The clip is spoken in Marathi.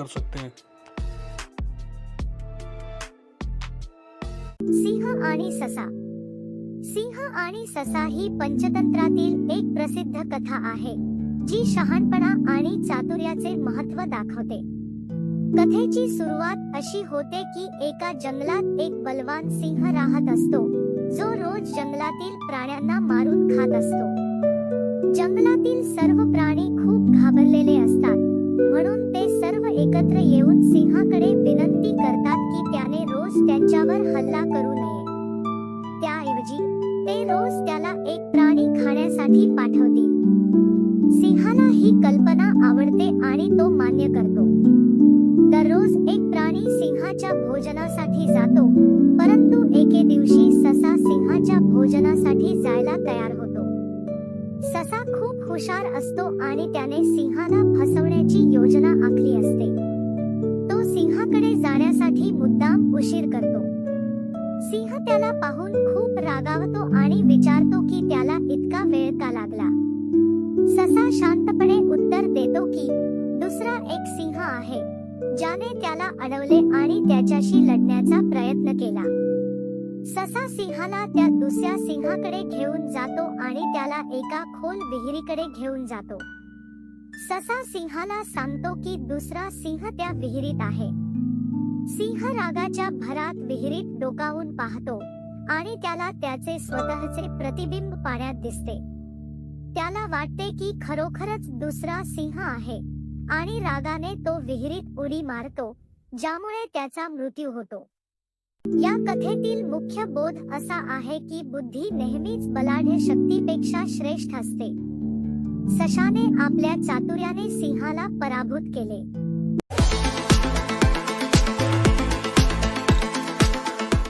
कर सकते हैं। सिंह आणि ससा. सिंह आणि ससा ही पंचतंत्रातील एक प्रसिद्ध कथा आहे जी शहाणपणा आणि चातुर्याचे महत्त्व दाखवते. कथेची सुरुवात अशी होते की एका जंगलात एक बलवान सिंह राहत असतो जो रोज जंगलातील प्राण्यांना मारून खात असतो. जंगलातील सर्व प्राणी खूप खाण्यासाठी पाठवतील. सिंहाला ही कल्पना आवडते आणि तो मान्य करतो. दररोज एक प्राणी सिंहाच्या भोजनासाठी जातो परंतु एके दिवशी ससा सिंहाच्या भोजनासाठी जायला तयार होतो. ससा खूप हुशार असतो आणि त्याने सिंहाला फसवण्याची योजना आखली असते. तो सिंहाकडे जाण्यासाठी मुद्दाम उशीर करतो. सिंह त्याला पाहून एक सिंह आहे ज्याने त्याला अडवले आणि त्याच्याशी लढण्याचा प्रयत्न केला. ससा सिंहाला त्या दुसऱ्या सिंहाकडे घेऊन जातो आणि त्याला एका खोल विहिरीकडे घेऊन जातो. ससा सिंहाला सांगतो की दुसरा सिंह त्या विहिरीत आहे. सिंह रागाच्या भरात विहिरीत डोकावून पाहतो आणि त्याला त्याचे स्वतःचे प्रतिबिंब पाण्यात दिसते. त्याला वाटते की खरोखरच दुसरा सिंह आहे. आणि रागाने तो विहिरीत उडी मारतो ज्यामुळे त्याचा मृत्यू होतो. या कथेतील मुख्य बोध असा आहे की बुद्धी नेहमीच बलाढ्य शक्तीपेक्षा श्रेष्ठ असते. सशाने आपल्या चातुर्याने सिंहाला पराभूत केले.